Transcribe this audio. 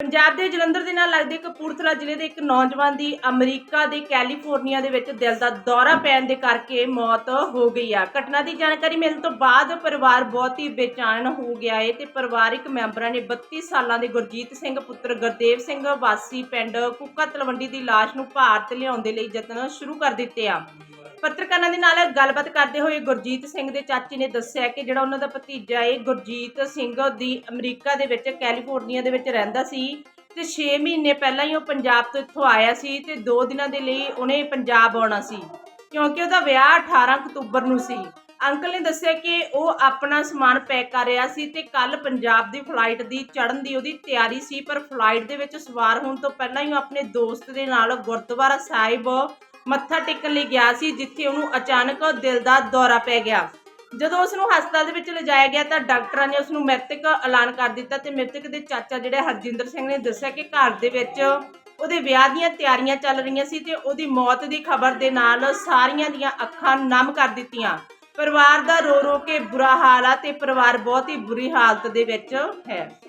ਪੰਜਾਬ ਦੇ ਜਲੰਧਰ ਦੇ ਨਾਲ ਲੱਗਦੇ ਕਪੂਰਥਲਾ ਜ਼ਿਲ੍ਹੇ ਦੇ ਇੱਕ ਨੌਜਵਾਨ ਦੀ ਅਮਰੀਕਾ ਦੇ ਕੈਲੀਫੋਰਨੀਆ ਦੇ ਵਿੱਚ ਦਿਲ ਦਾ ਦੌਰਾ ਪੈਣ ਦੇ ਕਰਕੇ ਮੌਤ ਹੋ ਗਈ ਆ। ਘਟਨਾ ਦੀ ਜਾਣਕਾਰੀ ਮਿਲਣ ਤੋਂ ਬਾਅਦ ਪਰਿਵਾਰ ਬਹੁਤ ਹੀ ਬੇਚੈਨ ਹੋ ਗਿਆ ਏ ਤੇ ਪਰਿਵਾਰਿਕ ਮੈਂਬਰਾਂ ਨੇ 32 ਸਾਲਾਂ ਦੇ ਗੁਰਜੀਤ ਸਿੰਘ, ਪੁੱਤਰ ਗੁਰਦੇਵ ਸਿੰਘ, ਵਾਸੀ ਪਿੰਡ ਕੁੱਕਾ ਤਲਵੰਡੀ ਦੀ ਲਾਸ਼ ਨੂੰ ਭਾਰਤ ਲਿਆਉਣ ਦੇ ਲਈ ਯਤਨ ਸ਼ੁਰੂ ਕਰ ਦਿੱਤੇ ਆ। ਪੱਤਰਕਾਰਾਂ ਦੇ ਨਾਲ ਗੱਲਬਾਤ ਕਰਦੇ ਹੋਏ ਗੁਰਜੀਤ ਸਿੰਘ ਦੇ ਚਾਚੇ ਨੇ ਦੱਸਿਆ ਕਿ ਜਿਹੜਾ ਉਹਨਾਂ ਦਾ ਭਤੀਜਾ ਏ ਗੁਰਜੀਤ ਸਿੰਘ ਦੀ ਅਮਰੀਕਾ ਦੇ ਵਿੱਚ, ਕੈਲੀਫੋਰਨੀਆ ਦੇ ਵਿੱਚ ਰਹਿੰਦਾ ਸੀ ਤੇ 6 ਮਹੀਨੇ ਪਹਿਲਾਂ ਹੀ ਉਹ ਪੰਜਾਬ ਤੋਂ ਇੱਥੋਂ ਆਇਆ ਸੀ ਤੇ 2 ਦਿਨਾਂ ਦੇ ਲਈ ਉਹਨੇ ਪੰਜਾਬ ਆਉਣਾ ਸੀ ਕਿਉਂਕਿ ਉਹਦਾ ਵਿਆਹ 18 ਅਕਤੂਬਰ ਨੂੰ ਸੀ। ਅੰਕਲ ਨੇ ਦੱਸਿਆ ਕਿ ਉਹ ਆਪਣਾ ਸਮਾਨ ਪੈਕ ਕਰ ਰਿਹਾ ਸੀ ਤੇ ਕੱਲ ਪੰਜਾਬ ਦੀ ਫਲਾਈਟ ਦੀ ਚੜ੍ਹਨ ਦੀ ਉਹਦੀ ਤਿਆਰੀ ਸੀ, ਪਰ ਫਲਾਈਟ ਦੇ ਵਿੱਚ ਸਵਾਰ ਹੋਣ ਤੋਂ ਪਹਿਲਾਂ ਹੀ ਉਹ ਆਪਣੇ ਦੋਸਤ ਦੇ ਨਾਲ ਗੁਰਦੁਆਰਾ ਸਾਹਿਬ ਮੱਥਾ ਟੇਕਣ ਲਈ ਗਿਆ ਸੀ, ਜਿੱਥੇ ਉਹਨੂੰ ਅਚਾਨਕ ਦਿਲ ਦਾ ਦੌਰਾ ਪੈ ਗਿਆ। ਜਦੋਂ ਉਸ ਨੂੰ ਹਸਪਤਾਲ ਦੇ ਵਿੱਚ ਲਿਜਾਇਆ ਗਿਆ ਤਾਂ ਡਾਕਟਰਾਂ ਨੇ ਉਸ ਨੂੰ ਮ੍ਰਿਤਕ ਐਲਾਨ ਕਰ ਦਿੱਤਾ ਤੇ ਮ੍ਰਿਤਕ ਦੇ ਚਾਚਾ ਜਿਹੜੇ ਹਰਜਿੰਦਰ ਸਿੰਘ ਨੇ ਦੱਸਿਆ ਕਿ ਘਰ ਦੇ ਵਿੱਚ ਉਹਦੇ ਵਿਆਹ ਦੀਆਂ ਤਿਆਰੀਆਂ ਚੱਲ ਰਹੀਆਂ ਸੀ ਤੇ ਉਹਦੀ ਮੌਤ ਦੀ ਖਬਰ ਦੇ ਨਾਲ ਸਾਰੀਆਂ ਦੀਆਂ ਅੱਖਾਂ ਨਮ ਕਰ ਦਿੱਤੀਆਂ। ਪਰਿਵਾਰ ਦਾ ਰੋ ਰੋ ਕੇ ਬੁਰਾ ਹਾਲ ਆ ਤੇ ਪਰਿਵਾਰ ਬਹੁਤ ਹੀ ਬੁਰੀ ਹਾਲਤ ਦੇ ਵਿੱਚ ਹੈ।